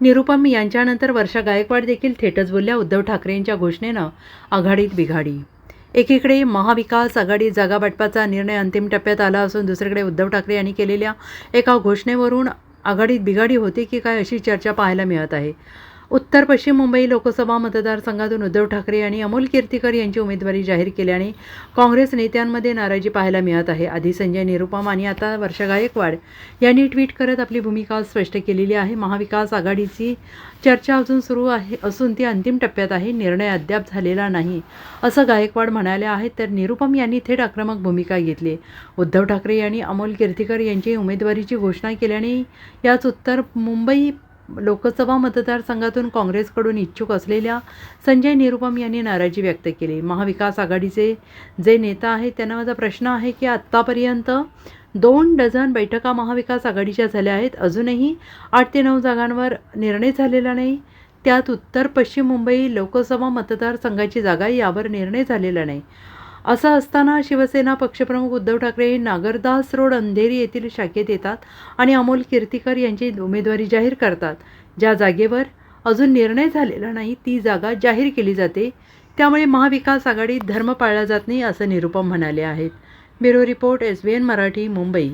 निरुपम यांच्यानंतर वर्षा गायकवाड देखील थेटच बोलल्या. उद्धव ठाकरेंच्या घोषणेनं आघाडीत बिघाडी. एकीकडे महाविकास आघाडी जागा वाटपाचा निर्णय अंतिम टप्प्यात आला असून दुसरीकडे उद्धव ठाकरे यांनी केलेल्या एका घोषणेवरून आघाडीत बिघाडी होते की काय अशी चर्चा पाहायला मिळत आहे. उत्तर पश्चिम मुंबई लोकसभा मतदारसंघातून उद्धव ठाकरे यांनी अमोल कीर्तीकर यांची उमेदवारी जाहीर केल्याने काँग्रेस नेत्यांमध्ये नाराजी पाहायला मिळत आहे. आधी संजय निरुपम आणि आता वर्षा गायकवाड यांनी ट्विट करत आपली भूमिका स्पष्ट केलेली आहे. महाविकास आघाडीची चर्चा अजून सुरू आहे असून ती अंतिम टप्प्यात आहे. निर्णय अद्याप झालेला नाही असं गायकवाड म्हणाले आहेत तर निरुपम यांनी थेट आक्रमक भूमिका घेतली. उद्धव ठाकरे यांनी अमोल कीर्तीकर यांची उमेदवारीची घोषणा केल्याने याच उत्तर मुंबई लोकसभा मतदारसंघातून काँग्रेसकडून इच्छुक असलेल्या संजय निरुपम यांनी नाराजी व्यक्त केली. महाविकास आघाडीचे जे नेता आहेत त्यांना माझा प्रश्न आहे की आत्तापर्यंत दोन डझन बैठका महाविकास आघाडीच्या झाल्या आहेत. अजूनही आठ ते नऊ जागांवर निर्णय झालेला नाही. त्यात उत्तर पश्चिम मुंबई लोकसभा मतदारसंघाची जागा यावर निर्णय झालेला नाही. असं असताना शिवसेना पक्षप्रमुख उद्धव ठाकरे हे नागरदास रोड अंधेरी येथील शाखेत येतात आणि अमोल कीर्तीकर यांची उमेदवारी जाहीर करतात. ज्या जागेवर अजून निर्णय झालेला नाही ती जागा जाहीर केली जाते. त्यामुळे महाविकास आघाडीत धर्म पाळला जात नाही असं निरुपम म्हणाले आहेत. Bureau report S B N Marathi Mumbai.